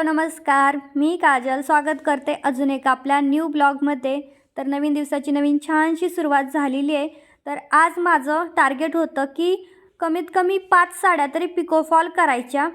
Hello नमस्कार. मी काजल. स्वागत करते अजून एक आपल्या न्यू ब्लॉगमध्ये तर नवीन दिवसाची नवीन छानशी सुरुवात झालेली आहे. तर आज माझं टार्गेट होतं की कमीत कमी पाच साड्या तरी पिकोफॉल करायच्या.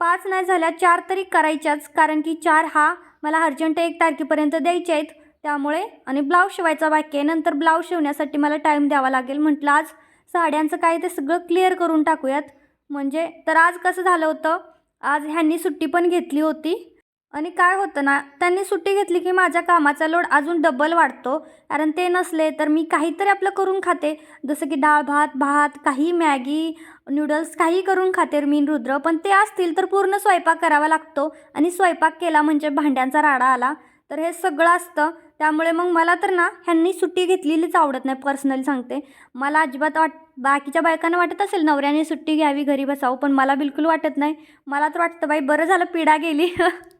पाच नाही झाल्या चार तरी करायच्याच. कारण की चार हा मला अर्जंट एक तारखेपर्यंत द्यायचे आहेत. त्यामुळे आणि ब्लाऊज शिवायचा बाकी आहे. नंतर ब्लाऊज शिवण्यासाठी मला टाईम द्यावा लागेल. म्हटलं आज साड्यांचं काय ते सगळं क्लिअर करून टाकूयात. म्हणजे तर आज कसं झालं होतं? आज ह्यांनी सुट्टी पण घेतली होती. आणि काय होतं ना त्यांनी सुट्टी घेतली की माझ्या कामाचा लोड अजून डबल वाढतो. कारण ते नसले तर मी काहीतरी आपलं करून खाते. जसं की डाळ भात भात काही मॅगी नूडल्स काही करून खाते मी रुद्र. पण ते असतील तर पूर्ण स्वयंपाक करावा लागतो. आणि स्वयंपाक केला म्हणजे भांड्यांचा राडा आला. तर हे सगळं असतं. त्यामुळे मग मला तर ना ह्यांनी सुट्टी घेतलेलीच आवडत नाही पर्सनली सांगते. मला अजिबात वाट बाकीच्या बायकांना वाटत असेल नवऱ्याने सुट्टी घ्यावी घरी बसावं पण मला बिलकुल वाटत नाही. मला तर वाटतं बाई बरं झालं पिढा गेली.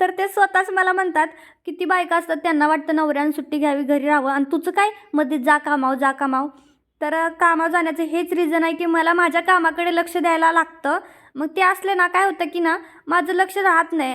तर ते स्वतःच मला म्हणतात किती बायका असतात त्यांना वाटतं नवऱ्याने सुट्टी घ्यावी घरी राहावं. आणि तुझं काय? मध्ये जा कामाव जा कामाव तर कामावर जाण्याचं हेच रिझन आहे की मला माझ्या कामाकडे लक्ष द्यायला लागतं. मग ते असले ना काय होतं की ना माझं लक्ष राहत नाही.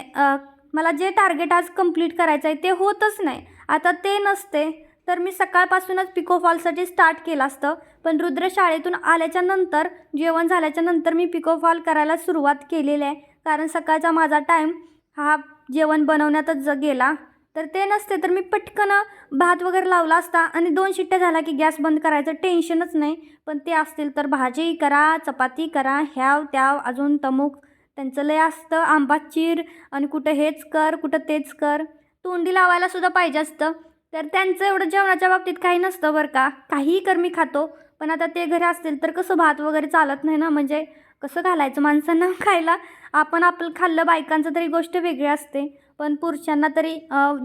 मला जे टार्गेट आज कंप्लीट करायचं आहे ते होतच नाही. आता ते नसते. तर मी सकाळपासूनच पिकोफॉलसाठी स्टार्ट केलं असतं. पण रुद्र शाळेतून आल्याच्यानंतर जेवण झाल्याच्यानंतर मी पिकोफॉल करायला सुरुवात केलेली आहे. कारण सकाळचा माझा टाईम हा जेवण बनवण्यातच ज गेला. तर ते नसते. तर मी पटकन भात वगैरे लावला असता आणि दोन शिट्ट्या झाल्या की गॅस बंद करायचं टेन्शनच नाही. पण ते असतील तर भाजी करा चपाती करा ह्याव त्याव अजून तमुक. त्यांचं लय असतं. आंबा चीर आणि कुठं हेच कर कुठं तेच कर. तोंडी लावायला सुद्धा पाहिजे असतं. तर त्यांचं एवढं जेवणाच्या बाबतीत काही नसतं बरं का. काहीही कर मी खातो. पण आता ते घरी असतील तर कसं भात वगैरे चालत नाही ना? म्हणजे कसं घालायचं माणसांना खायला? आपण आपलं खाल्लं बायकांचं तरी गोष्ट वेगळी असते. पण पुरुषांना तरी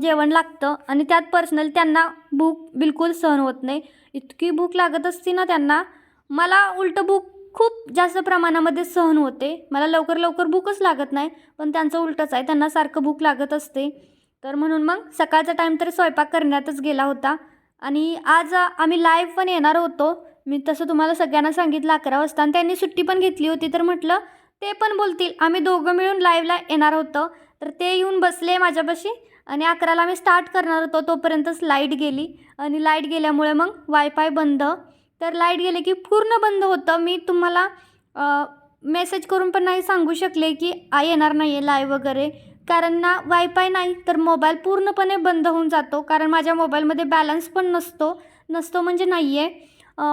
जेवण लागतं. आणि त्यात पर्सनल त्यांना भूक बिलकुल सहन होत नाही. इतकी भूक लागत असती ना त्यांना. मला उलटं भूक खूप जास्त प्रमाणामध्ये सहन होते. मला लवकर लवकर भूकच लागत नाही पण त्यांचं उलटंच आहे. त्यांना सारखं भूक लागत असते. तर म्हणून मग सकाळचा टाईम तर स्वयंपाक करण्यातच गेला होता. आणि आज आम्ही लाईव्ह पण येणार होतो. मी तसं तुम्हाला सगळ्यांना सांगितलं अकरा वाजता. आणि त्यांनी सुट्टी पण घेतली होती. तर म्हटलं ते पण बोलतील. आम्ही दोघं मिळून लाईव्हला येणार होतो. तर ते येऊन बसले माझ्यापाशी. आणि अकराला आम्ही स्टार्ट करणार होतो. तोपर्यंतच लाइट गेली. आणि लाइट गेल्यामुळे मग वायफाय बंद. तर लाइट गेले की पूर्ण बंद होतं. मी तुम्हाला मेसेज करून पण नाही सांगू शकले की आ येणार नाही आहे लाईव्ह वगैरे. कारण ना वायफाय नाही तर मोबाईल पूर्णपणे बंद होऊन जातो. कारण माझ्या मोबाईलमध्ये बॅलन्स पण नसतो नसतो म्हणजे नाही आहे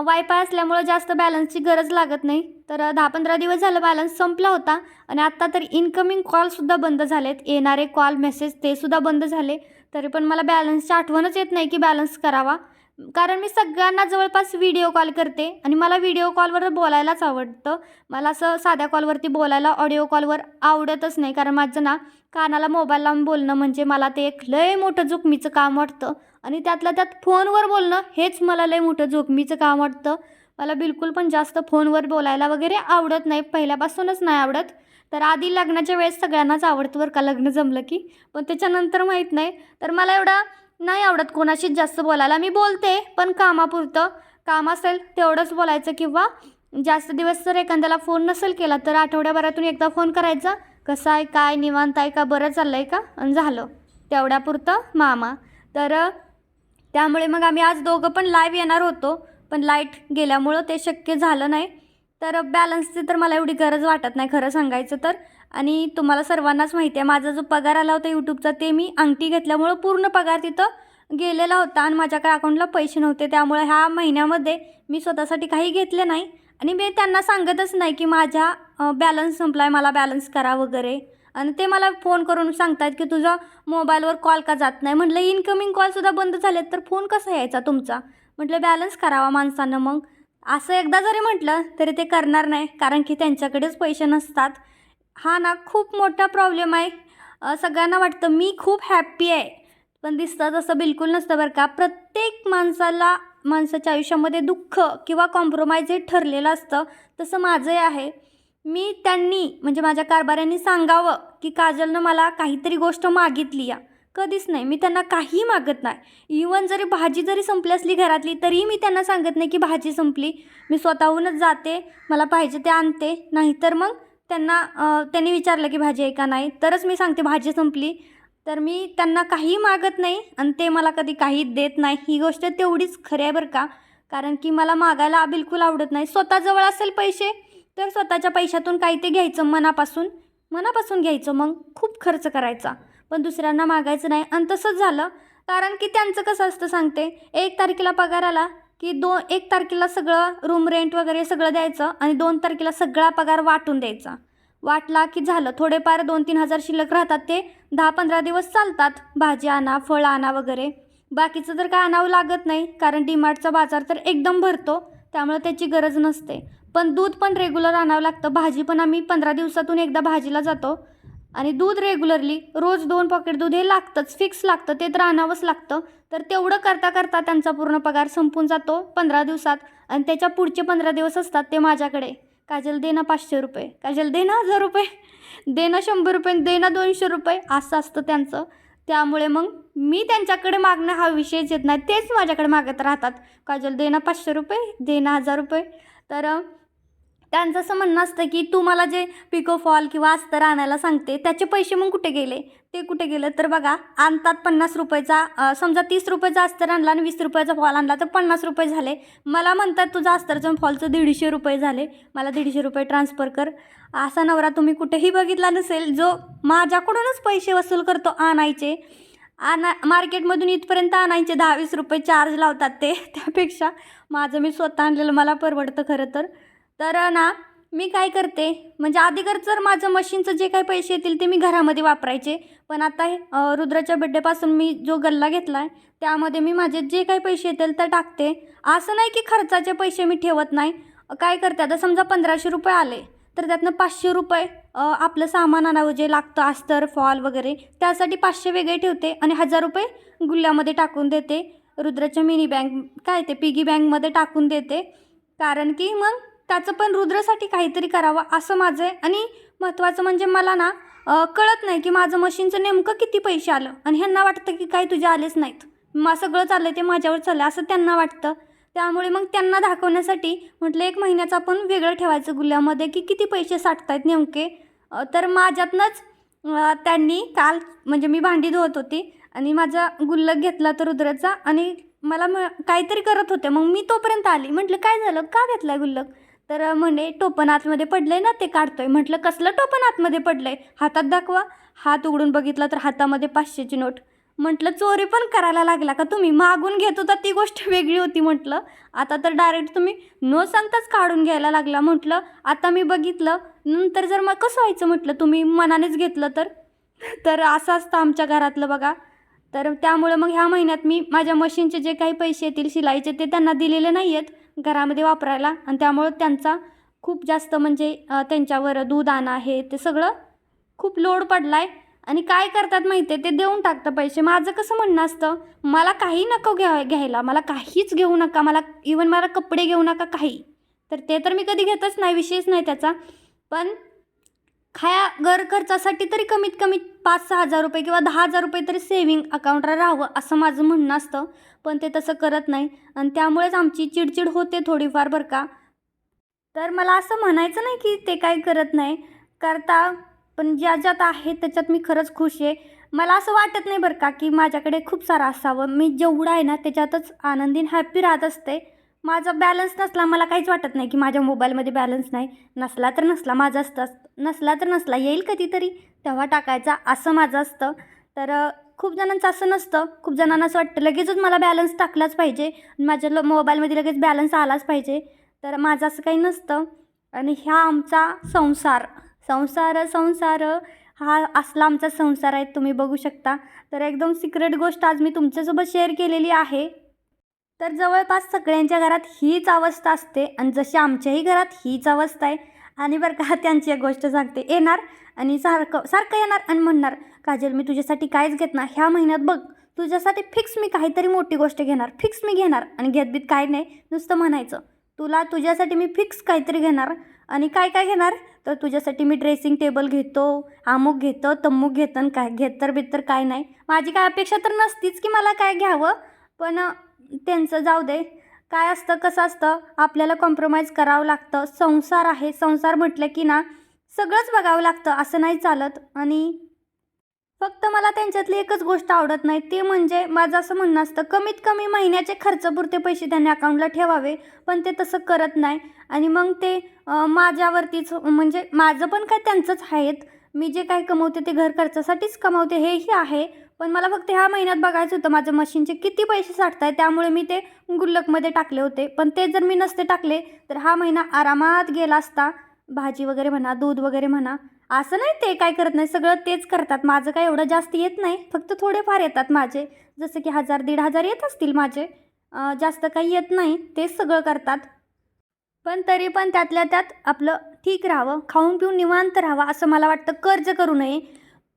वायफाय असल्यामुळं जास्त बॅलन्सची गरज लागत नाही. तर दहा पंधरा दिवस झालं बॅलन्स संपला होता. आणि आत्ता तर इनकमिंग कॉलसुद्धा बंद झालेत. येणारे कॉल मेसेज तेसुद्धा बंद झाले. तरी पण मला बॅलन्सची आठवणच येत नाही की बॅलन्स करावा. कारण मी सगळ्यांना जवळपास व्हिडिओ कॉल करते आणि मला व्हिडिओ कॉलवर बोलायलाच आवडतं. मला असं साध्या कॉलवरती बोलायला ऑडिओ कॉलवर आवडतच नाही. कारण माझं ना कानाला मोबाईल लावून बोलणं म्हणजे मला ते एक लय मोठं जोखमीचं काम वाटतं. आणि त्यातल्या त्यात फोनवर बोलणं हेच मला लय मोठं जोखमीचं काम वाटतं. मला बिलकुल पण जास्त फोनवर बोलायला वगैरे आवडत नाही. पहिल्यापासूनच नाही आवडत. तर आधी लग्नाच्या वेळेस सगळ्यांनाच आवडतं बरं का लग्न जमलं की. पण त्याच्यानंतर माहीत नाही. तर मला एवढं नाही आवडत कोणाशीच जास्त बोलायला. मी बोलते पण कामापुरतं. काम असेल तेवढंच बोलायचं किंवा जास्त दिवस जर एखाद्याला फोन नसेल केला तर आठवड्याभरातून एकदा फोन करायचा. कसं आहे काय निवांत आहे का बरं चाललं आहे का? आणि झालं. तेवढ्यापुरतं मामा. तर त्यामुळे मग आम्ही आज दोघं पण लाईव्ह येणार होतो पण लाइट गेल्यामुळं ते शक्य झालं नाही. तर बॅलन्सची तर मला एवढी गरज वाटत नाही खरं सांगायचं तर. आणि तुम्हाला सर्वांनाच माहिती आहे माझा जो पगार आला होता यूट्यूबचा ते मी अंगठी घेतल्यामुळं पूर्ण पगार तिथं गेलेला होता आणि माझ्याकडे अकाउंटला पैसे नव्हते. त्यामुळे ह्या महिन्यामध्ये मी स्वतःसाठी काही घेतले नाही आणि मी त्यांना सांगतच नाही की माझ्या बॅलन्स संपला आहे मला बॅलन्स करा वगैरे. आणि ते मला फोन करून सांगतात की तुझा मोबाईलवर कॉल का जात नाही? म्हटलं इनकमिंग कॉलसुद्धा बंद झालेत तर फोन कसा यायचा तुमचा? म्हटलं बॅलन्स करावा माणसानं मग. असं एकदा जरी म्हटलं तरी ते करणार नाही कारण की त्यांच्याकडेच पैसे नसतात. हा ना खूप मोठा प्रॉब्लेम आहे. सगळ्यांना वाटतं मी खूप हॅप्पी आहे. पण दिसतं तसं बिलकुल नसतं बरं का. प्रत्येक माणसाला माणसाच्या आयुष्यामध्ये दुःख किंवा कॉम्प्रोमाइज हे ठरलेलं असतं तसं माझंही आहे. मी त्यांनी म्हणजे माझ्या कारभाऱ्यांनी सांगावं की काजलनं मला काहीतरी गोष्ट मागितली या. कधीच नाही. मी त्यांना काहीही मागत नाही. इवन जरी भाजी जरी संपली असली घरातली तरीही मी त्यांना सांगत नाही की भाजी संपली. मी स्वतःहूनच जाते मला पाहिजे ते आणते. नाहीतर मग त्यांना त्यांनी विचारलं की भाजी आहे का नाही? तरच मी सांगते भाजी संपली. तर मी त्यांना काही मागत नाही आणि ते मला कधी काही देत नाही. ही गोष्ट तेवढीच खरी आहे बरं का. कारण की मला मागायला बिलकुल आवडत नाही. स्वतःजवळ असेल पैसे तर स्वतःच्या पैशातून काही ते घ्यायचं मनापासून. मनापासून घ्यायचं मग. खूप खर्च करायचा. पण दुसऱ्यांना मागायचं नाही. आणि तसंच झालं. कारण की त्यांचं कसं असतं सांगते. एक तारखेला पगार आला. की दो एक तारखेला सगळं रूम रेंट वगैरे सगळं द्यायचं आणि दोन तारखेला सगळा पगार वाटून द्यायचा. वाटला की झालं. थोडेफार दोन तीन हजार शिल्लक राहतात ते. दहा पंधरा दिवस चालतात. भाजी आणा फळ आणा वगैरे. बाकीचं तर काय आणावं लागत नाही कारण डीमार्टचा बाजार तर एकदम भरतो. त्यामुळे त्याची गरज नसते. पण दूध पण रेग्युलर आणावं लागतं. भाजी पण आम्ही पंधरा दिवसातून एकदा भाजीला जातो. आणि दूध रेग्युलरली रोज दोन पॉकेट दूध हे लागतंच फिक्स लागतं ते तर आणावंच लागतं. तर तेवढं करता करता त्यांचा पूर्ण पगार संपून जातो पंधरा दिवसात आणि त्याच्या पुढचे पंधरा दिवस असतात ते माझ्याकडे. काजल दे ना पाचशे रुपये काजल दे ना हजार रुपये दे ना शंभर रुपये दे ना दोनशे रुपये असं असतं त्यांचं. त्यामुळे मग मी त्यांच्याकडे मागणं हा विषयच येत नाही तेच माझ्याकडे मागत राहतात. काजल दे ना पाचशे रुपये दे ना हजार रुपये. तर त्यांचं असं म्हणणं असतं की तू मला जे पिको फॉल किंवा अस्तर आणायला सांगते त्याचे पैसे मग कुठे गेले? ते कुठे गेलं? तर बघा आणतात पन्नास रुपयाचा समजा तीस रुपयाचा अस्तर आणला आणि वीस रुपयाचा फॉल आणला तर पन्नास रुपये झाले. मला म्हणतात तुझं अस्तरचं आणि फॉलचं दीडशे रुपये झाले. मला दीडशे रुपये ट्रान्सफर कर. असा नवरा तुम्ही कुठेही बघितला नसेल जो माझ्याकडूनच पैसे वसूल करतो आणायचे. आणा मार्केटमधून इथपर्यंत आणायचे दहा वीस रुपये चार्ज लावतात ते. त्यापेक्षा माझं मी स्वतः आणलेलं मला परवडतं खरं तर. तर ना मी काय करते म्हणजे अगोदर जर माझं मशीनचं जे काही पैसे येतील ते मी घरामध्ये वापरायचे. पण आता हे, रुद्राच्या बड्डेपासून मी जो गल्ला घेतला आहे त्यामध्ये मी माझे जे काही पैसे येतील ते टाकते. असं नाही की खर्चाचे पैसे मी ठेवत नाही. काय करते आता समजा पंधराशे रुपये आले तर त्यातनं पाचशे रुपये आपलं सामान आणावं जे लागतं अस्तर फॉल वगैरे त्यासाठी पाचशे वेगळे ठेवते आणि हजार रुपये गुल्ल्यामध्ये टाकून देते. रुद्राच्या मिनी बँक काय ते पिगी बँकमध्ये टाकून देते. कारण की मग त्याचं पण रुद्रासाठी काहीतरी करावं असं माझं आहे. आणि महत्त्वाचं म्हणजे मला ना कळत नाही की माझं मशीनचं नेमकं किती पैसे आलं आणि ह्यांना वाटतं की काय तुझे आलेच नाहीत. मग सगळं चाललं ते माझ्यावर चाललं असं त्यांना वाटतं. त्यामुळे मग त्यांना दाखवण्यासाठी म्हटलं एक महिन्याचं आपण वेगळं ठेवायचं गुल्ल्यामध्ये की किती पैसे साठतायत नेमके. तर माझ्यातनंच त्यांनी काल म्हणजे मी भांडी धुवत होती आणि माझा गुल्लक घेतला तर रुद्राचा आणि मला म काहीतरी करत होते. मग मी तोपर्यंत आली. म्हटलं काय झालं? का घेतला गुल्लक तर म्हणे टोपण आतमध्ये पडलंय ना ते काढतोय. म्हटलं कसलं टोपण आतमध्ये पडलंय? हातात दाखवा. हात उघडून बघितला तर हातामध्ये पाचशेची नोट. म्हटलं चोरी पण करायला लागला का तुम्ही? मागून घेत होता ती गोष्ट वेगळी होती. म्हटलं आता तर डायरेक्ट तुम्ही न सांगताच काढून घ्यायला लागला. म्हटलं आता मी बघितलं. नंतर जर मग कसं व्हायचं? म्हटलं तुम्ही मनानेच घेतलं तर. तर असं असतं आमच्या घरातलं बघा. तर त्यामुळं मग ह्या महिन्यात मी माझ्या मशीनचे जे काही पैसे येतील शिलाईचे ते त्यांना दिलेले नाही आहेत घरामध्ये वापरायला आणि त्यामुळं त्यांचा खूप जास्त म्हणजे त्यांच्यावर दूध आणा हे ते सगळं खूप लोड पडला आहे आणि काय करतात माहिती आहे ते देऊन टाकतं पैसे. माझं कसं म्हणणं असतं मला काही नको घ्या घ्यायला. मला काहीच घेऊ नका. मला इवन मला कपडे घेऊ नका काही. तर ते तर मी कधी घेतच नाही विषयच नाही त्याचा. पण खाया घर खर्चासाठी तरी कमीत कमी पाच सहा हजार रुपये किंवा दहा हजार रुपये तरी सेव्हिंग अकाउंटला राहावं असं माझं म्हणणं असतं. पण ते तसं करत नाही. आणि त्यामुळेच आमची चिडचिड होते थोडीफार बरं का. तर मला असं म्हणायचं नाही की ते काही करत नाही. करता पण ज्या ज्यात आहे त्याच्यात मी खरंच खुश आहे. मला असं वाटत नाही बरं का की माझ्याकडे खूप सारं असावं. मी जेवढं आहे ना त्याच्यातच आनंदीन हॅप्पी राहत असते. माझा बॅलन्स नसला मला काहीच वाटत नाही की माझ्या मोबाईलमध्ये बॅलन्स नाही. नसला तर नसला माझं असतं. नसला तर नसला येईल कधीतरी. तेव्हा टाकायचा असं माझं असतं. तर खूप जणांचं असं नसतं. खूप जणांना असं वाटतं लगेचच मला बॅलन्स टाकलाच पाहिजे. माझ्या ल मोबाईलमध्ये लगेच बॅलन्स आलाच पाहिजे. तर माझं असं काही नसतं. आणि ह्या आमचा संसार. संसार संसार हा असला आमचा संसार आहे तुम्ही बघू शकता. तर एकदम सिक्रेट गोष्ट आज मी तुमच्यासोबत शेअर केलेली आहे. तर जवळपास सगळ्यांच्या घरात हीच अवस्था असते आणि जशी आमच्याही घरात हीच अवस्था आहे. आणि बरं का त्यांची एक गोष्ट सांगते. येणार आणि सारखं सारखं येणार आणि म्हणणार काजल मी तुझ्यासाठी काहीच घेत ना ह्या महिन्यात बघ तुझ्यासाठी फिक्स मी काहीतरी मोठी गोष्ट घेणार. फिक्स मी घेणार आणि घेत बीत काय नाही. नुसतं म्हणायचं तुला तुझ्यासाठी मी फिक्स काहीतरी घेणार आणि काय काय घेणार? तर तुझ्यासाठी मी ड्रेसिंग टेबल घेतो अमुक घेतो तमुक घेतं आणि काय घेत तर काय नाही. माझी काय अपेक्षा तर नसतीच की मला काय घ्यावं. पण त्यांचं जाऊ दे. काय असतं कसं असतं आपल्याला कॉम्प्रोमाइज करावं लागतं. संसार आहे. संसार म्हटलं की ना सगळंच बघावं लागतं. असं नाही चालत. आणि फक्त मला त्यांच्यातली एकच गोष्ट आवडत नाही. ते म्हणजे माझं असं म्हणणं असतं कमीत कमी महिन्याचे खर्चपुरते पैसे त्यांनी अकाउंटला ठेवावे पण ते तसं करत नाही. आणि मग ते माझ्यावरतीच म्हणजे माझं पण काय त्यांचंच आहेत. मी जे काय कमवते ते घर खर्चासाठीच कमवते हेही आहे. पण मला फक्त ह्या महिन्यात बघायचं होतं माझ्या मशीनचे किती पैसे साठत आहे त्यामुळे मी ते गुल्लकमध्ये टाकले होते. पण ते जर मी नसते टाकले तर हा महिना आरामात गेला असता. भाजी वगैरे म्हणा दूध वगैरे म्हणा असं नाही ते काय करत नाही सगळं तेच करतात. माझं काय एवढं जास्त येत नाही फक्त थोडेफार येतात माझे. जसं की हजार दीड हजार येत असतील माझे. जास्त काही येत नाही तेच सगळं करतात. पण तरी पण त्यातल्या त्यात आपलं ठीक राहावं खाऊन पिऊन निवांत राहावं असं मला वाटतं. कर्ज करू नये.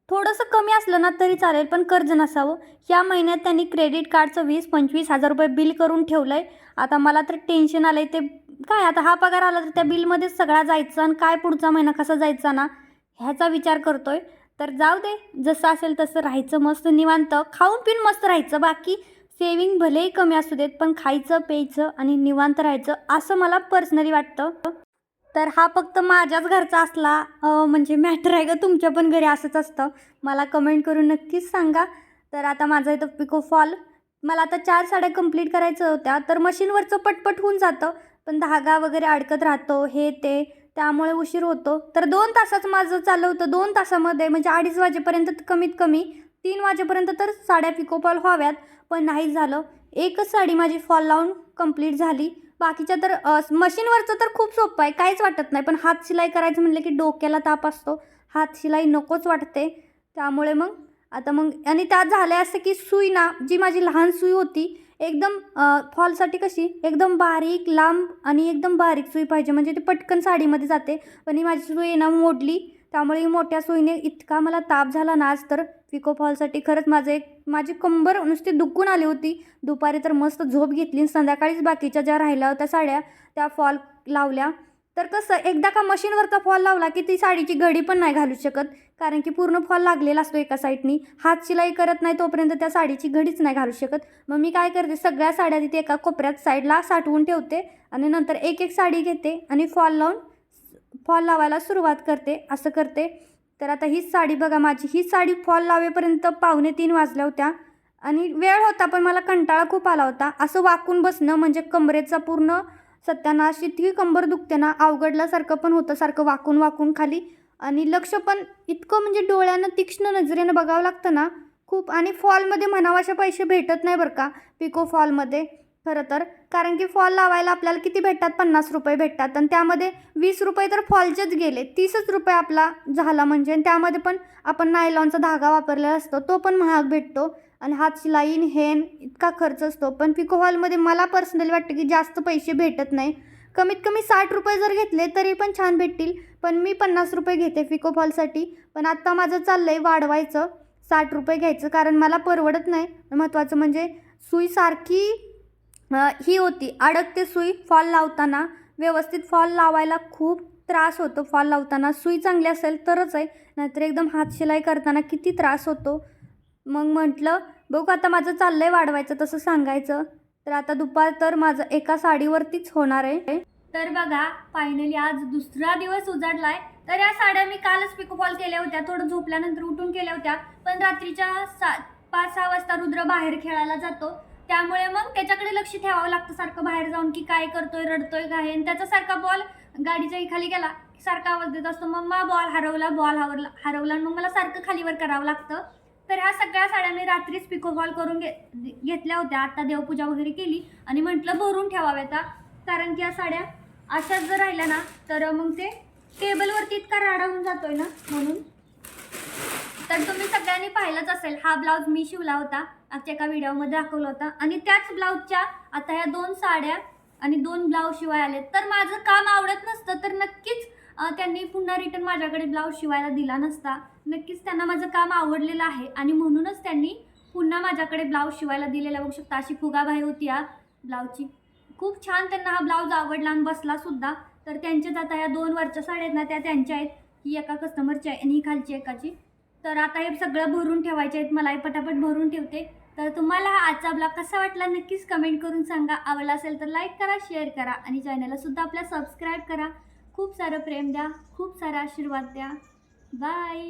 थोडंसं कमी असलं ना तरी चालेल पण कर्ज नसावं. या महिन्यात त्यांनी क्रेडिट कार्डचं वीस पंचवीस हजार रुपये बिल करून ठेवलं आहे आता मला तर टेन्शन आलं आहे ते काय आता हा पगार आला तर त्या बिलमध्येच सगळा जायचा आणि काय पुढचा महिना कसा जायचा ना ह्याचा विचार करतो आहे तर जाऊ दे जसं असेल तसं राहायचं मस्त निवांत. खाऊन पिऊन मस्त राहायचं बाकी सेविंग भलेही कमी असू देत पण खायचं प्यायचं आणि निवांत राहायचं असं मला पर्सनली वाटतं. तर हा फक्त माझ्याच घरचा असला म्हणजे मॅटर आहे का तुमच्या पण घरी असंच असतं. मला कमेंट करून नक्कीच सांगा. तर आता माझा इथं पिको फॉल मला आता चार साड्या कंप्लीट करायच्या होत्या. तर मशीनवरचं पटपट होऊन जातं. पण धागा वगैरे अडकत राहतो हे ते त्यामुळे उशीर होतो. तर दोन तासाचं माझं चाललं होतं दोन तासामध्ये. म्हणजे अडीच वाजेपर्यंत तर कमीत कमी तीन वाजेपर्यंत तर साड्या पिकोफॉल व्हाव्यात. पण नाही झालं. एकच साडी माझी फॉल लावून कंप्लीट झाली. बाकीच्या तर मशीनवरचं तर खूप सोपं आहे काहीच वाटत नाही. पण हात शिलाई करायचं म्हणलं की डोक्याला ताप असतो. हात शिलाई नकोच वाटते. त्यामुळे मग आता मग आणि त्यात झालं असं की सुई ना जी माझी लहान सुई होती एकदम फॉलसाठी कशी एकदम बारीक लांब आणि एकदम बारीक सुई पाहिजे. म्हणजे ती पटकन साडीमध्ये जाते. पण ही माझी सुई ना मोडली. त्यामुळे मोठ्या सुईने इतका मला ताप झाला ना आज तर पिको फॉलसाठी खरंच माझं एक माझी कंबर नुसती दुखून आली होती. दुपारी तर मस्त झोप घेतली आणि संध्याकाळीच बाकीच्या ज्या राहिल्या होत्या साड्या त्या फॉल लावल्या. तर कसं एकदा का मशीनवरचा फॉल लावला की ती साडीची घडी पण नाही घालू शकत. कारण की पूर्ण फॉल लागलेला असतो एका साईडनी हात शिलाई करत नाही तोपर्यंत त्या साडीची घडीच नाही घालू शकत. मग मी काय करते सगळ्या साड्या तिथे एका कोपऱ्यात साईडला साठवून ठेवते आणि नंतर एक एक साडी घेते आणि फॉल लावून फॉल लावायला सुरुवात करते. असं करते. तर आता हीच साडी बघा माझी. ही साडी फॉल लावेपर्यंत पावणे तीन वाजल्या होत्या. आणि वेळ होता पण मला कंटाळा खूप आला होता. असं वाकून बसणं म्हणजे कमरेचा पूर्ण सत्यानाश इतकी कंबर दुखते ना अवघडल्यासारखं पण होतं सारखं वाकून वाकून खाली. आणि लक्ष पण इतकं म्हणजे डोळ्यानं तीक्ष्ण नजरेनं बघावं लागतं ना. खूप. आणि फॉलमध्ये म्हणावं पैसे भेटत नाही बरं का पिको फॉलमध्ये खरं तर. कारण की फॉल लावायला आपल्याला किती भेटतात? पन्नास रुपये भेटतात. आणि त्यामध्ये वीस रुपये तर फॉलचेच गेले. तीसच रुपये आपला झाला म्हणजे. आणि त्यामध्ये पण आपण नायलॉनचा धागा वापरलेला असतो. तो पण महाग भेटतो. आणि हात शिलाईन हेन इतका खर्च असतो. पण पिको हॉलमध्ये मला पर्सनली वाटतं की जास्त पैसे भेटत नाही. कमीत कमी साठ रुपये जर घेतले तरी पण छान भेटतील. पण मी पन्नास रुपये घेते पिको फॉलसाठी पण आत्ता माझं चाललं आहे वाढवायचं. साठ रुपये घ्यायचं. कारण मला परवडत नाही. महत्त्वाचं म्हणजे सुई सारखी ही होती. अडकते सुई फॉल लावताना. व्यवस्थित फॉल लावायला खूप त्रास होतो. फॉल लावताना सुई चांगली असेल तरच आहे. नाहीतर एकदम हात शिलाई करताना किती त्रास होतो. मग म्हटलं बघू आता माझं चाललं आहे वाढवायचं तसं सांगायचं. तर आता दुपार तर माझं एका साडीवरतीच होणार आहे. तर बघा फायनली आज दुसरा दिवस उजाडला आहे तर या साड्या मी कालच पिकोफॉल केल्या होत्या. थोडं झोपल्यानंतर उठून केल्या होत्या. पण रात्रीच्या सा पाच सहा वाजता रुद्र बाहेर खेळायला जातो. त्यामुळे मग त्याच्याकडे लक्ष ठेवावं लागतं सारखं बाहेर जाऊन की काय करतोय रडतोय काय. आणि त्याचा सारखा बॉल गाडीच्या खाली गेला सारखा आवाज देत असतो मम्मा बॉल हरवला बॉल हरवला हरवला. आणि मग मला सारखं खालीवर करावं लागतं. तर ह्या सगळ्या साड्या मी रात्रीच पिकोफॉल करून घे घेतल्या होत्या. आता देवपूजा वगैरे केली आणि म्हटलं भरून ठेवाव्या कारण की या साड्या अशाच जर राहिल्या ना तर मग ते टेबलवरती इतका राडा होऊन जातोय ना म्हणून. तर तुम्ही सगळ्यांनी पाहिलंच असेल हा ब्लाऊज मी शिवला होता आजच्या एका व्हिडिओमध्ये दाखवला होता. आणि त्याच ब्लाऊजच्या आता ह्या दोन साड्या आणि दोन ब्लाऊज शिवाय आले तर माझं काम आवडत नसतं तर नक्कीच त्यांनी पुन्हा रिटर्न माझ्याकडे ब्लाऊज शिवायला दिला नसता. नक्कीच त्यांना माझं काम आवडलेलं आहे. आणि म्हणूनच त्यांनी पुन्हा माझ्याकडे ब्लाऊज शिवायला दिलेला. बघू शकता अशी फुगाबाई होती या ब्लाऊजची. खूप छान त्यांना हा ब्लाऊज आवडला आणि बसला सुद्धा. तर त्यांच्याच आता या दोन वरच्या साड्या आहेत ना त्या त्यांच्या आहेत. ही एका कस्टमरची आहे आणि ही खालची एकाची. तर आता हे सगळं भरून ठेवायचे आहेत. मला हे पटापट भरून ठेवते. तर तुम्हाला हा आजचा ब्लॉग कसा वाटला नक्कीच कमेंट करून सांगा. आवडला असेल तर लाईक करा शेअर करा आणि चॅनलला सुद्धा आपल्या सबस्क्राईब करा. खूप सारं प्रेम द्या खूप सारा आशीर्वाद द्या. बाय